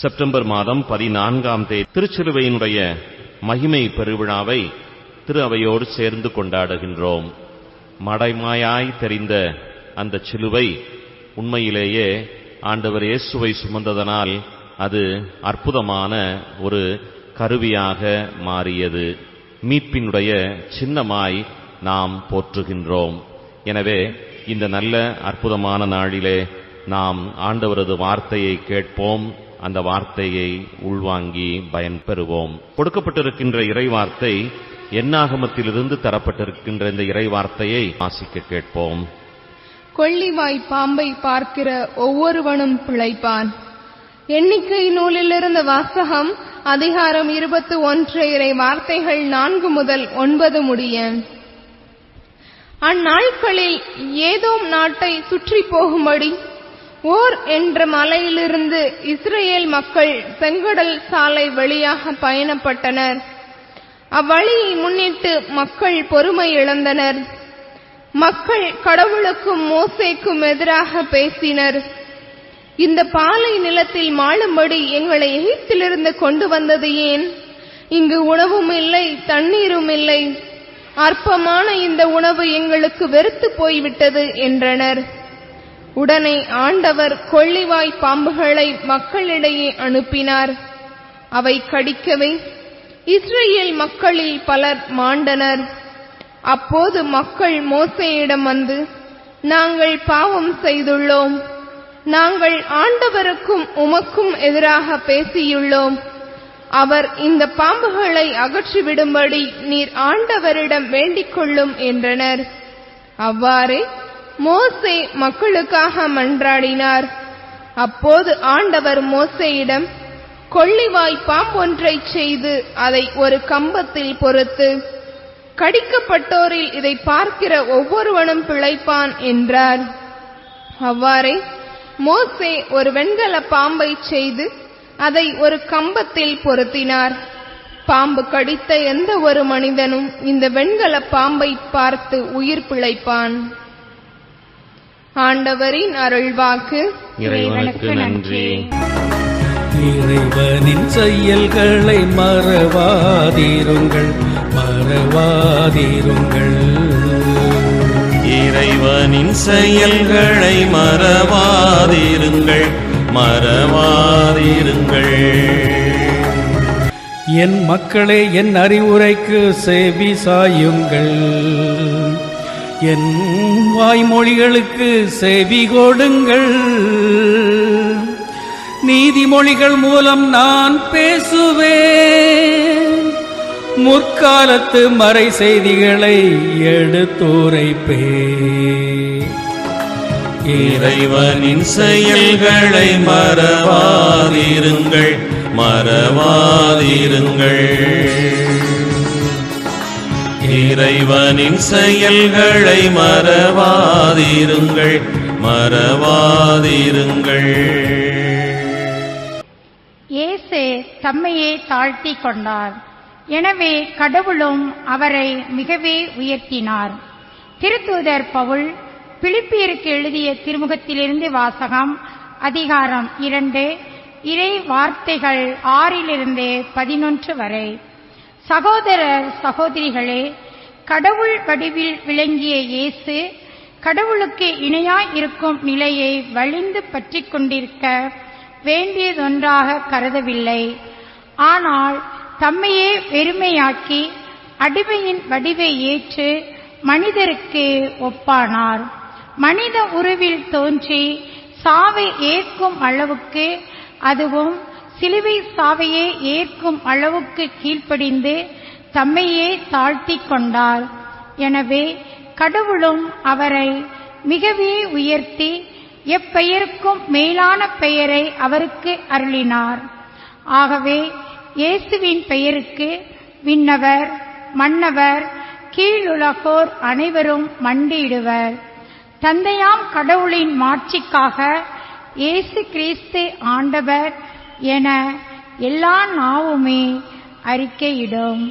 September மாதம் பதினான்காம் தேதி திருச்சிலுவையினுடைய மகிமை பெருவிழாவை திரு அவையோடு சேர்ந்து கொண்டாடுகின்றோம். மடைமாயாய் தெரிந்த அந்த சிலுவை உண்மையிலேயே ஆண்டவர் இயேசுவை சுமந்ததனால் அது அற்புதமான ஒரு கருவியாக மாறியது. மீட்பினுடைய சின்னமாய் நாம் போற்றுகின்றோம். எனவே இந்த நல்ல அற்புதமான நாளிலே நாம் ஆண்டவரது வார்த்தையை கேட்போம். அந்த வார்த்தையை உள்வாங்கி பயன்பெறுவோம். கொடுக்கப்பட்டிருக்கின்ற இறைவார்த்தை எண்ணாகமத்திலிருந்து தரப்பட்டிருக்கின்ற இந்த இறைவார்த்தையை வாசிக்க கேட்போம். கொள்ளிவாய் பாம்பை பார்க்கிற ஒவ்வொருவனும் பிழைப்பான். எண்ணிக்கை நூலிலிருந்த வாசகம் அதிகாரம் இருபத்தி ஒன்று இறை வார்த்தைகள் நான்கு முதல் ஒன்பது முடிய. அந்நாட்களில் ஏதோம் நாட்டை சுற்றி போகும்படி ஓர் என்ற மலையிலிருந்து இஸ்ரேல் மக்கள் செங்கடல் சாலை வழியாக பயணப்பட்டனர். அவ்வழியை முன்னிட்டு மக்கள் பொறுமை இழந்தனர். மக்கள் கடவுளுக்கும் மோசைக்கும் எதிராக பேசினர். இந்த பாலை நிலத்தில் மாளும்படி எங்களை எகிப்திலிருந்து கொண்டு வந்தது ஏன்? இங்கு உணவும் இல்லை தண்ணீரும் இல்லை. அற்பமான இந்த உணவு எங்களுக்கு வெறுத்து போய்விட்டது என்றனர். உடனே ஆண்டவர் கொள்ளிவாய் பாம்புகளை மக்களிடையே அனுப்பினார். அவை கடிக்கவே இஸ்ரேல் மக்களில் பலர் மாண்டனர். அப்போது மக்கள் மோசையிடம் வந்து நாங்கள் பாவம் செய்துள்ளோம். நாங்கள் ஆண்டவருக்கும் உமக்கும் எதிராக பேசியுள்ளோம். அவர் இந்த பாம்புகளை அகற்றிவிடும்படி நீர் ஆண்டவரிடம் வேண்டிக் கொள்ளும் என்றனர். அவ்வாறே மோசே மக்களுக்காக மன்றாடினார். அப்போது ஆண்டவர் மோசையிடம் கொள்ளிவாய் பாம்பொன்றை செய்து அதை ஒரு கம்பத்தில் பொறுத்து கடிக்கப்பட்டோரில் இதை பார்க்கிற ஒவ்வொருவனும் பிழைப்பான் என்றார். அவ்வாறே மோசே ஒரு வெண்கல பாம்பை செய்து அதை ஒரு கம்பத்தில் பொருத்தினார். பாம்பு கடித்த எந்த ஒரு மனிதனும் இந்த வெண்கல பாம்பை பார்த்து உயிர் பிழைப்பான். ஆண்டவரின் அருள்வாக்கு. இறைவனுக்கு நன்றி. இறைவனின் செயல்களை மறவாதீருங்கள் மறவாதீருங்கள். இறைவனின் செயல்களை மறவாதிருங்கள் மறவாதிருங்கள். என் மக்களே என் அறிவுரைக்கு செவி சாயுங்கள். என் வாய்மொழிகளுக்கு செவி கொடுங்கள். நீதிமொழிகள் மூலம் நான் பேசுவேன். முற்காலத்து மறை செய்திகளை எடுத்துரைப்பேன். இறைவனின் செயல்களை மறவாதிருங்கள் மறவாதிருங்கள். இறைவனின் செயல்களை மறவாதிருங்கள் மறவாதிருங்கள். இயேசு தம்மையே தாழ்த்தி கொண்டார். எனவே கடவுளும் அவரை மிகவே உயர்த்தினார். திருத்தூதர் பவுல் பிலிப்பியருக்கு எழுதிய திருமுகத்திலிருந்து வாசகம் அதிகாரம் இரண்டு இறை வார்த்தைகள் ஆறிலிருந்து பதினொன்று வரை. சகோதரர் சகோதரிகளே கடவுள் வடிவில் விளங்கிய இயேசு கடவுளுக்கு இணையாய் இருக்கும் நிலையை வலிந்து பற்றி கொண்டிருக்க வேண்டியதொன்றாக கருதவில்லை. ஆனால் தம்மையே வெறுமையாக்கி அடிமையின் வடிவை ஏற்று மனிதருக்கு ஒப்பானார். மனித உருவில் தோன்றி சாவை ஏற்கும் அளவுக்கு அதுவும் சிலுவை சாவையே ஏற்கும் அளவுக்கு கீழ்ப்படிந்து தம்மையே தாழ்த்திக் கொண்டார் எனவே கடவுளும் அவரை மிகவே உயர்த்தி எப்பெயருக்கும் மேலான பெயரை அவருக்கு அருளினார். ஆகவே இயேசுவின் பெயருக்கு விண்ணவர் மன்னவர் கீழுலகோர் அனைவரும் மண்டியிடுவர். தந்தையாம் கடவுளின் மாட்சிக்காக இயேசு கிறிஸ்து ஆண்டவர் என எல்லா நாவுமே அறிக்கையிடும்.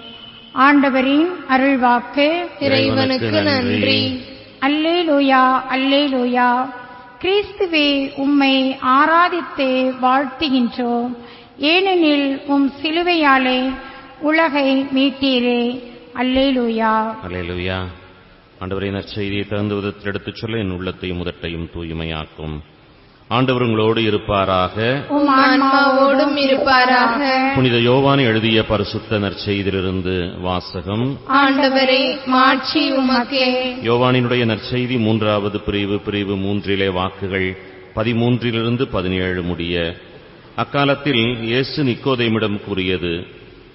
ஆண்டவரின் அருள்வாக்கு இறைவனுக்கு நன்றி. அல்லேலூயா அல்லேலூயா. கிறிஸ்துவே உம்மை ஆராதித்து வாழ்த்துகின்றோம். ஏனெனில் உம் சிலுவையாலே உலகை மீட்டீரே. அல்லேலூயா. அல்லேலூயா. ஆண்டவரை நற்செய்தியை தகுந்த விதத்தில் எடுத்துச் சொல்ல என் உள்ளத்தையும் முதட்டையும் தூய்மையாக்கும். ஆண்டவர் உங்களோடு இருப்பாராக. ஆன்மாவோடும் இருப்பாராக. புனித யோவான் எழுதிய பரிசுத்த நற்செய்தியிலிருந்து வாசகம். ஆண்டவரே மாட்சி உமக்கே. யோவானினுடைய நற்செய்தி மூன்றாவது பிரிவு பிரிவு மூன்றிலே வாக்குகள் பதிமூன்றிலிருந்து பதினேழு முடிய. அக்காலத்தில் இயேசு நிக்கோதேமிடம் கூறியது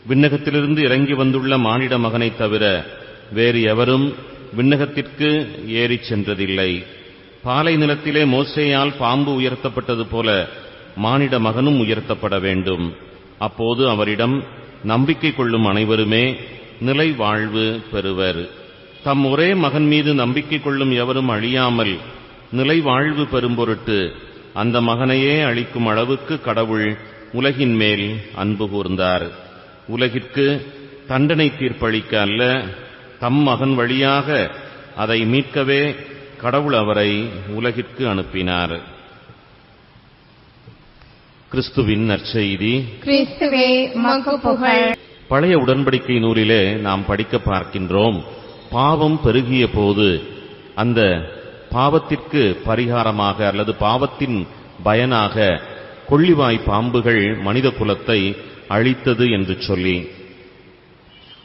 விண்ணகத்திலிருந்து இறங்கி வந்துள்ள மானிட மகனைத் தவிர வேறு எவரும் விண்ணகத்திற்கு ஏறிச் சென்றதில்லை. பாலை நிலத்திலே மோசேயால் பாம்பு உயர்த்தப்பட்டது போல மானிட மகனும் உயர்த்தப்பட வேண்டும். அப்போது அவரிடம் நம்பிக்கை கொள்ளும் அனைவருமே நிலை வாழ்வு பெறுவர். தம் ஒரே மகன் மீது நம்பிக்கை கொள்ளும் எவரும் அழியாமல் நிலை வாழ்வு பெறும் பொருட்டு அந்த மகனையே அளிக்கும் அளவுக்கு கடவுள் உலகின் மேல் அன்பு கூர்ந்தார். உலகிற்கு தண்டனை தீர்ப்பளிக்க அல்ல தம் மகன் வழியாக அதை மீட்கவே கடவுள் அவரை உலகிற்கு அனுப்பினார். கிறிஸ்துவின் நற்செய்தி. கிறிஸ்துவே உமக்கு புகழ் பழைய உடன்படிக்கை நூலிலே நாம் படிக்க பார்க்கின்றோம். பாவம் பெருகிய போது அந்த பாவத்திற்கு பரிகாரமாக அல்லது பாவத்தின் பயனாக கொள்ளிவாய் பாம்புகள் மனித குலத்தை அழித்தது என்று சொல்லி.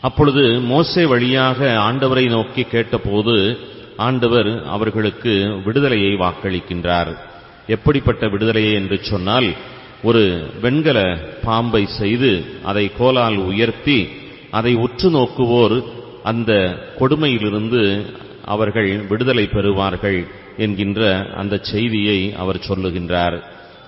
அப்பொழுது மோசே வழியாக ஆண்டவரை நோக்கி கேட்டபோது ஆண்டவர் அவர்களுக்கு விடுதலையை வாக்களிக்கின்றார். எப்படிப்பட்ட விடுதலையை என்று சொன்னால் ஒரு வெண்கல பாம்பை செய்து அதை கோலால் உயர்த்தி அதை உற்று நோக்குவோர் அந்த கொடுமையிலிருந்து அவர்கள் விடுதலை பெறுவார்கள் என்கின்ற அந்த செய்தியை அவர் சொல்லுகின்றார்.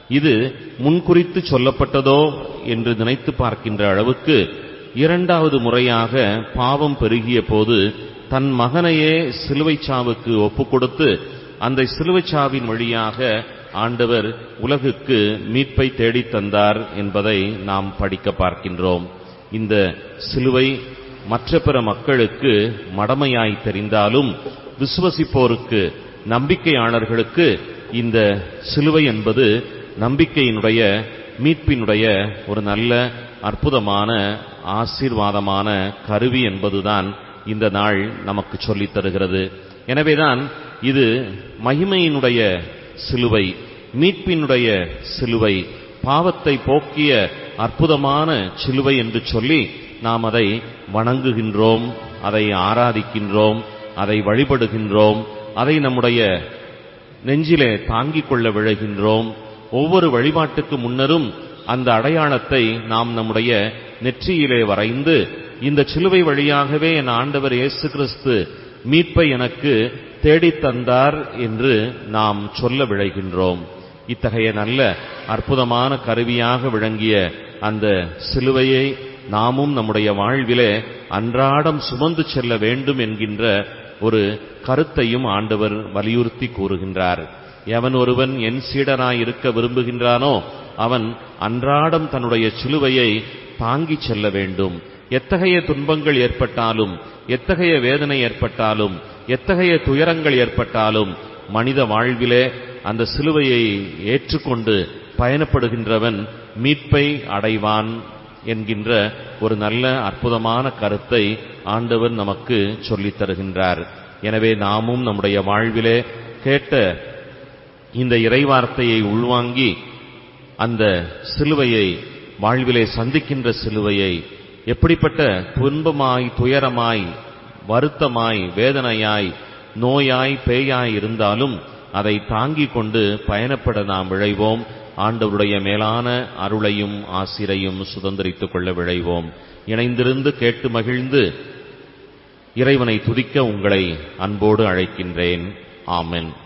இது முன்குறித்து சொல்லப்பட்டதோ என்று நினைத்து பார்க்கின்ற அளவுக்கு இரண்டாவது முறையாக பாவம் பெருகிய போது தன் மகனையே சிலுவை சாவுக்கு ஒப்பு கொடுத்து அந்த சிலுவை சாவின் வழியாக ஆண்டவர் உலகுக்கு மீட்பை தேடித் தந்தார் என்பதை நாம் படிக்க பார்க்கின்றோம். இந்த சிலுவை மற்ற பிற மக்களுக்கு மடமையாய் தெரிந்தாலும் விசுவசிப்போருக்கு நம்பிக்கையாளர்களுக்கு இந்த சிலுவை என்பது நம்பிக்கையினுடைய மீட்பினுடைய ஒரு நல்ல அற்புதமான ஆசீர்வாதமான கருவி என்பதுதான் இந்த நாள் நமக்கு சொல்லித் தருகிறது. எனவேதான் இது மகிமையினுடைய சிலுவை மீட்பினுடைய சிலுவை பாவத்தை போக்கிய அற்புதமான சிலுவை என்று சொல்லி நாம் அதை வணங்குகின்றோம் அதை ஆராதிக்கின்றோம் அதை வழிபடுகின்றோம் அதை நம்முடைய நெஞ்சிலே தாங்கிக் கொள்ள விழைகின்றோம். ஒவ்வொரு வழிபாட்டுக்கு முன்னரும் அந்த அடையாளத்தை நாம் நம்முடைய நெற்றியிலே வரைந்து இந்த சிலுவை வழியாகவே என் ஆண்டவர் இயேசு கிறிஸ்து மீட்பை எனக்கு தேடித்தந்தார் என்று நாம் சொல்ல விழைகின்றோம். இத்தகைய நல்ல அற்புதமான கருவியாக விளங்கிய அந்த சிலுவையை நாமும் நம்முடைய வாழ்விலே அன்றாடம் சுமந்து செல்ல வேண்டும் என்கின்ற ஒரு கருத்தையும் ஆண்டவர் வலியுறுத்தி கூறுகின்றார். எவன் ஒருவன் என் சீடனாய் இருக்க விரும்புகின்றானோ அவன் அன்றாடம் தன்னுடைய சிலுவையை தாங்கிச் செல்ல வேண்டும். எத்தகைய துன்பங்கள் ஏற்பட்டாலும் எத்தகைய வேதனை ஏற்பட்டாலும் எத்தகைய துயரங்கள் ஏற்பட்டாலும் மனித வாழ்விலே அந்த சிலுவையை ஏற்றுக்கொண்டு பயணப்படுகின்றவன் மீட்பை அடைவான் என்கின்ற ஒரு நல்ல அற்புதமான கருத்தை ஆண்டவர் நமக்கு சொல்லித் தருகின்றார். எனவே நாமும் நம்முடைய வாழ்விலே கேட்ட இந்த இறைவார்த்தையை உள்வாங்கி அந்த சிலுவையை வாழ்விலே சந்திக்கின்ற சிலுவையை எப்படிப்பட்ட துன்பமாய் துயரமாய் வருத்தமாய் வேதனையாய் நோயாய் பேயாய் இருந்தாலும் அதை தாங்கிக் கொண்டு பயணப்பட நாம் விழைவோம். ஆண்டவருடைய மேலான அருளையும் ஆசிரையும் சுதந்திரித்துக் கொள்ள விழைவோம். இணைந்திருந்து கேட்டு மகிழ்ந்து இறைவனை துதிக்க உங்களை அன்போடு அழைக்கின்றேன். ஆமென்.